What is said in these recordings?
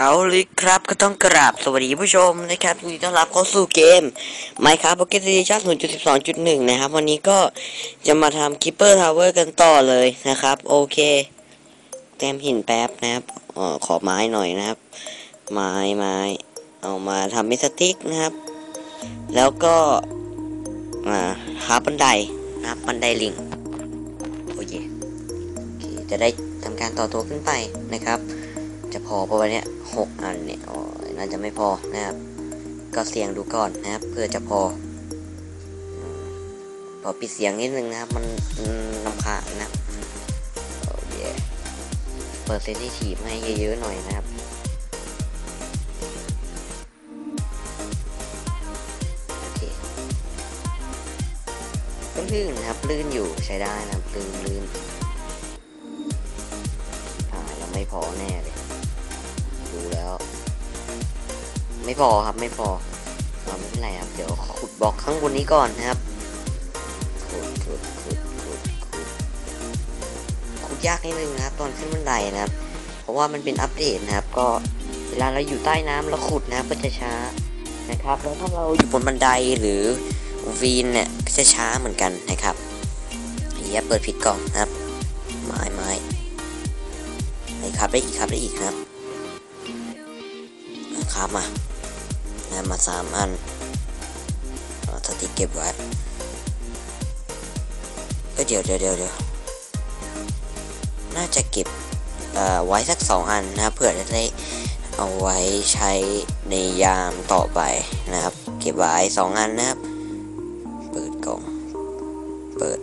เอาเลยครับก็ต้องกราบสวัสดีผู้ชมนะครับยินดีต้อนรับเข้าสู่เกม Minecraft Pocket Edition 0.12.1 นะครับ วันนี้ก็จะมาทำ Keeper Tower กันต่อเลยนะครับ โอเค แต้มหินแป๊บนะครับออขอไม้หน่อยนะครับ ไม้ไม้เอามาทำเมสติกนะครับ แล้วก็อ่าหาบันไดนะครับบันไดลิงโอเคโอเคจะได้ทำการต่อตัวขึ้นไปนะครับ จะพอปะวันนี้หกอันเนี่ยน่าจะไม่พอนะครับ ก็เสียงดูก่อนนะครับ เพื่อจะพอพอปิดเสียงนิดนึงนะครับ มันนำคาญนะโอเคเปิดเซนซิทีฟให้เยอะๆหน่อยนะครับโอเคลื่นนะครับลื่นอยู่ใช้ได้นะครับลื่นลื่นอ่ายังไม่พอแน่เลย ไม่พอครับไม่พอเราไม่เป็นไรครับ เดี๋ยวขุดบล็อกข้างบนนี้ก่อนนะครับ ขุดขุดขุดขุดขุดขุดยากนิดนึงนะครับ ตอนขึ้นบันไดนะครับ เพราะว่ามันเป็นอัปเดตนะครับ ก็เวลาเราอยู่ใต้น้ำเราขุดนะครับก็จะช้านะครับ แล้วถ้าเราอยู่บนบันไดหรือวีนเนี่ยก็จะช้าเหมือนกันนะครับเฮียเปิดผิดกล่องนะครับ ไม้ไม้ไอ้ครับได้อีกครับได้อีกครับ ครับมานะมาสามอันเอาสติเก็บไว้ก็เดี๋ยวเดี๋ยวเดี๋ยวเดี๋ยวน่าจะเก็บไว้สักสองอันนะเผื่อจะได้เอาไว้ใช้ในยามต่อไปนะครับ เก็บไว้สองอันนะครับ เปิดกล่อง เปิด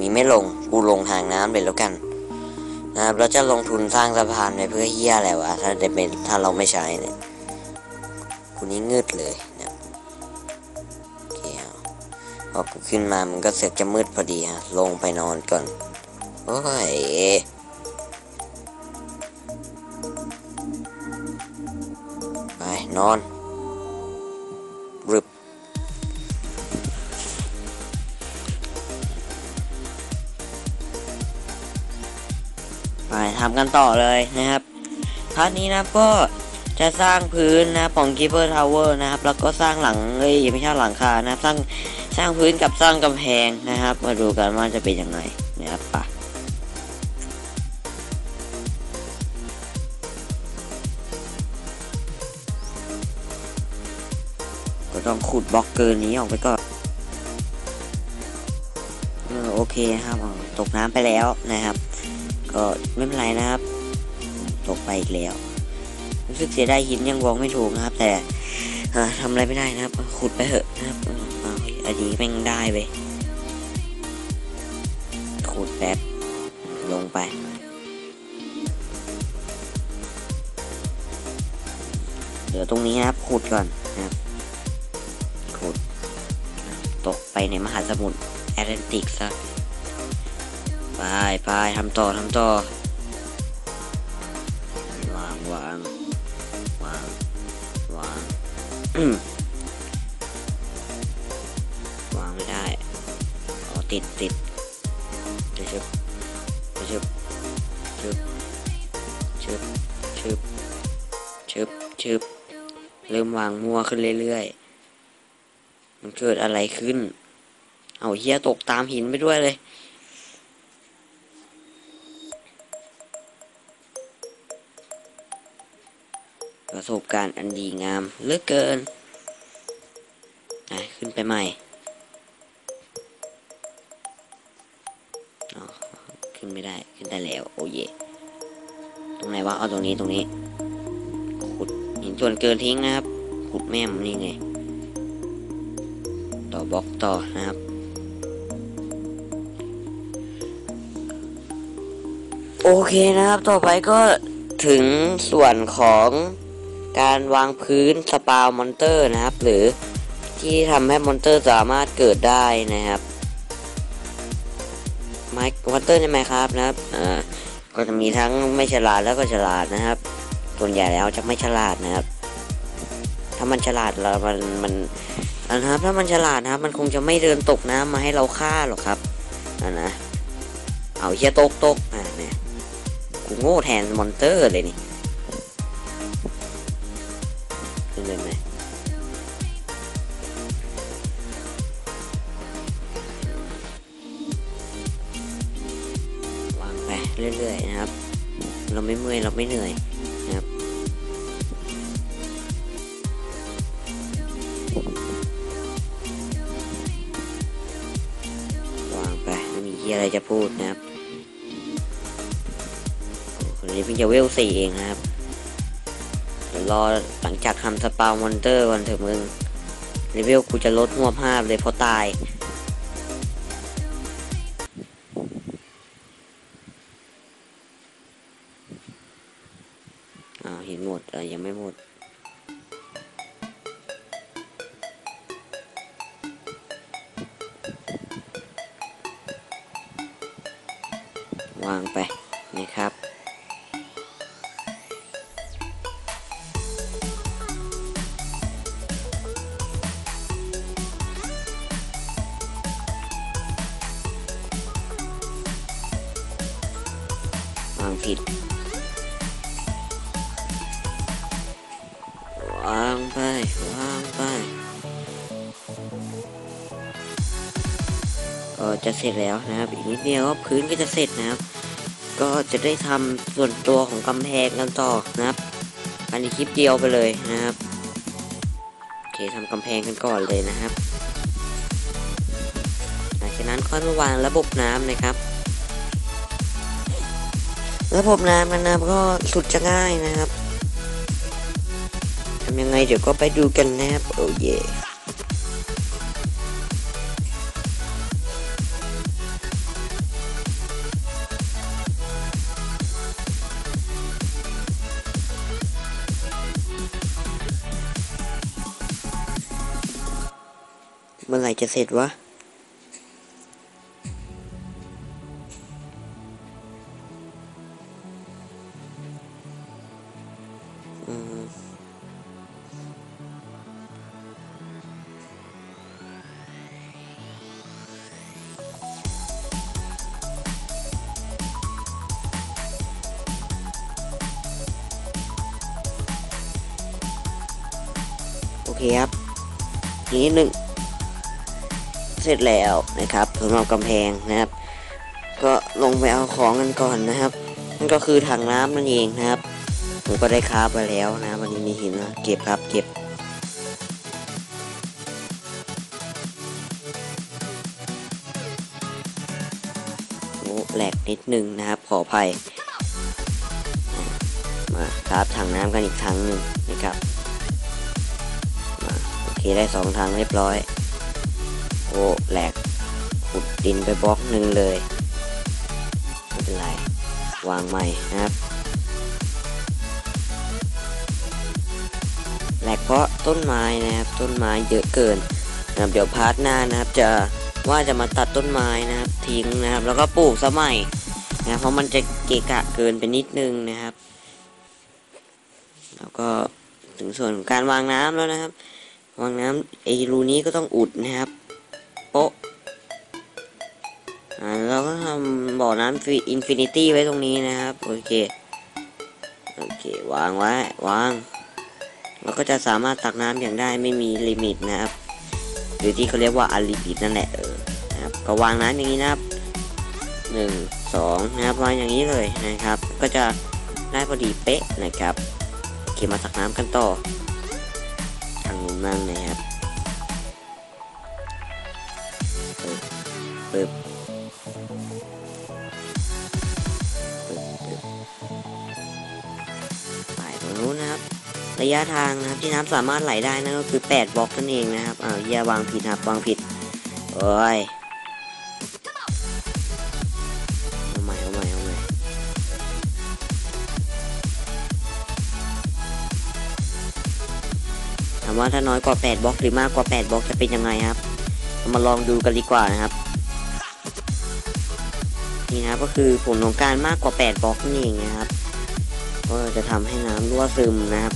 มีไม่ลง กูลงทางน้ำเลยแล้วกัน นะครับเราจะลงทุนสร้างสะพานไปเพื่อเฮียอะไรวะ ถ้าจะเป็นถ้าเราไม่ใช้เนี่ยกูนี่งืดเลยเนี่ยโอเคพอกูขึ้นมามันก็เสือกจะมืดพอดีฮะ ลงไปนอนก่อน โอ้ยไปนอน ไปทำกันต่อเลยนะครับพาร์ทนี้นะครับก็จะสร้างพื้นนะครับของ Keeper Tower นะครับ แล้วก็สร้างหลังเอ้ยไม่ใช่หลังคานะสร้างสร้างพื้นกับสร้างกำแพงนะครับ มาดูกันว่าจะเป็นยังไงนะครับปะก็ต้องขุดบล็อกเกินนี้ออกไปก่อนเออโอเคครับตกน้ำไปแล้วนะครับ ก็ไม่เป็นไรนะครับตกไปอีกแล้วรู้สึกเสียดายหินยังบอกไม่ถูกนะครับ แต่ทำอะไรไม่ได้นะครับ ขุดไปเถอะนะครับอันนี้แม่งได้ไปขุดแป๊บลงไปเดี๋ยวตรงนี้นะครับขุดก่อนนะครับขุด ตกไปในมหาสมุทรแอตแลนติกซะ ไปไปทำต่อทำต่อวางวางวางวางวางไม่ได้ออติดติดเดชึบเดชึบชึบชึบชึบชึบชึบเริ่มวางมั่วขึ้นเรื่อยๆ มันเกิดอะไรขึ้น เอาเฮียตกตามหินไปด้วยเลย ประสบการณ์อันดีงามเหลือเกินอะขึ้นไปใหม่ขึ้นไม่ได้ ขึ้นได้แล้ว โอเย ตรงไหนวะ เอาตรงนี้ตรงนี้ ขุดหินส่วนเกินทิ้งนะครับ ขุดแม่มนี่ไง ต่อบล็อกต่อนะครับโอเคนะครับ ต่อไปก็ถึงส่วนของ การวางพื้นสปาวมอนเตอร์นะครับ หรือที่ทำให้มอนเตอร์สามารถเกิดได้นะครับไมค์มอนเตอร์ใช่ไหมครับนะครับอ่าก็จะมีทั้งไม่ฉลาดแล้วก็ฉลาดนะครับ ส่วนใหญ่แล้วจะไม่ฉลาดนะครับ ถ้ามันฉลาดเรามันมันนะครับ ถ้ามันฉลาดนะครับ มันคงจะไม่เดินตกน้ำมาให้เราฆ่าหรอกครับอ่านะเอาเฮียตกตกอ่าเนี่ยกูโง่แทนมอนเตอร์เลยนี่ เรื่อยๆนะครับ เราไม่เมื่อยเราไม่เหนื่อยนะครับวางไปไม่มีอะไรจะพูดนะครับคนนี้เพิ่งจะเวลสี่เองนะครับเดี๋ยวรอหลังจากทำสปาวมอนเตอร์ก่อนเถอะมึงเลเวลกูจะลดหัวภาพเลยเพราะตาย วางไปนะครับ วางผิด วางไป วางไป ก็จะเสร็จแล้วนะครับ อีกนิดเดียวก็พื้นก็จะเสร็จนะครับ ก็จะได้ทำส่วนตัวของกำแพงกันต่อนะครับ อันนี้คลิปเดียวไปเลยนะครับโอเคทำกำแพงกันก่อนเลยนะครับหลังจากนั้นค่อยมาวางระบบน้ำนะครับ ระบบน้ำมันนะครับก็สุดจะง่ายนะครับทำยังไงเดี๋ยวก็ไปดูกันนะครับโอ้เย่ มื่อไหร่จะเสร็จวะ อืม โอเคครับ ทีนี้หนึ่ง เสร็จแล้วนะครับสำหรับกำแพงนะครับ ก็ลงไปเอาของกันก่อนนะครับนั่นก็คือถังน้ำนั่นเองนะครับ ผมก็ได้คราไปแล้วนะวันนี้มีหินนะเก็บครับเก็บโอ้แหลกนิดนึงนะครับ ขออภัย มาครับถังน้ำกันอีกถังหนึ่งนะครับโอเคได้สองถังเรียบร้อย โอ้แหลกขุดดินไปบล็อกหนึ่งเลยไม่เป็นไร วางใหม่นะครับแหลกเพราะต้นไม้นะครับต้นไม้เยอะเกินนะครับเดี๋ยวพาร์ทหน้านะครับจะว่าจะมาตัดต้นไม้นะครับทิ้งนะครับ แล้วก็ปลูกสมัยนะครับเพราะมันจะเกะกะเกินไปนิดนึงนะครับ แล้วก็ถึงส่วนของการวางน้ำแล้วนะครับ วางน้ำไอ้รูนี้ก็ต้องอุดนะครับำบ่อน้ำฟิอินฟินิตี้ไว้ตรงนี้นะครับ โอเค โอเค วางไว้ วาง เราก็จะสามารถตักน้ำอย่างได้ไม่มีลิมิตนะครับ หรือที่เขาเรียกว่าอัลลิมิตนั่นแหละเออนะครับก็วางน้ำอย่างนี้นะครับหนึ่งสองนะครับวางอย่างนี้เลยนะครับ ก็จะได้พอดีเป๊ะนะครับโอเคมาตักน้ำกันต่อทางนู้นนั่งนะครับปึ๊บปึ๊ ระยะทางนะครับที่น้ำสามารถไหลได้นั่นก็คือ 8บล็อกนั่นเองนะครับอ้าวอย่าวางผิดครับวางผิดโอ้ยเอาใหม่เอาใหม่เอาใหม่ถามว่าถ้าน้อยกว่า8บล็อกหรือมากกว่า8บล็อกจะเป็นยังไงครับมาลองดูกันดีกว่านะครับนี่นะครับก็คือผลของการมากกว่า8บล็อกนี่เองนะครับก็จะทำให้น้ำรั่วซึมนะครับ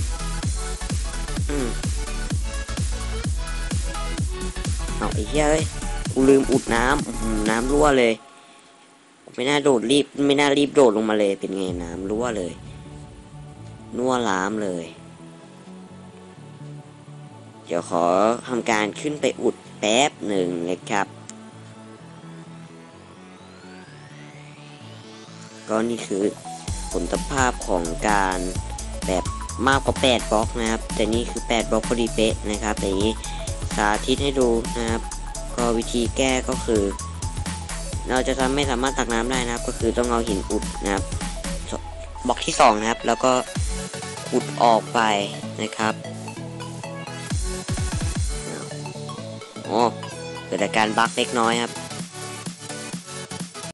ไอ้เหี้ยเอ้ยกูลืมอุดน้ำน้ำรั่วเลย ไม่น่าโดดรีบ ไม่น่ารีบโดดลงมาเลย เป็นไงน้ำรั่วเลยรั่วล้ามเลย เดี๋ยวขอทำการขึ้นไปอุดแป๊บหนึ่งนะครับ ก็นี่คือผลภาพของการแบบมากกว่า 8บล็อกนะครับ แต่นี่คือ 8บล็อกพอดีเป๊ะนะครับแต่นี้ สาธิตให้ดูนะครับ ก็วิธีแก้ก็คือ เราจะทำไม่สามารถตักน้ำได้นะครับ ก็คือต้องเอาหินอุดนะครับบล็อกที่2นะครับ แล้วก็ขุดออกไปนะครับอ๋อเกิดอาการบั๊กเล็กน้อยครับ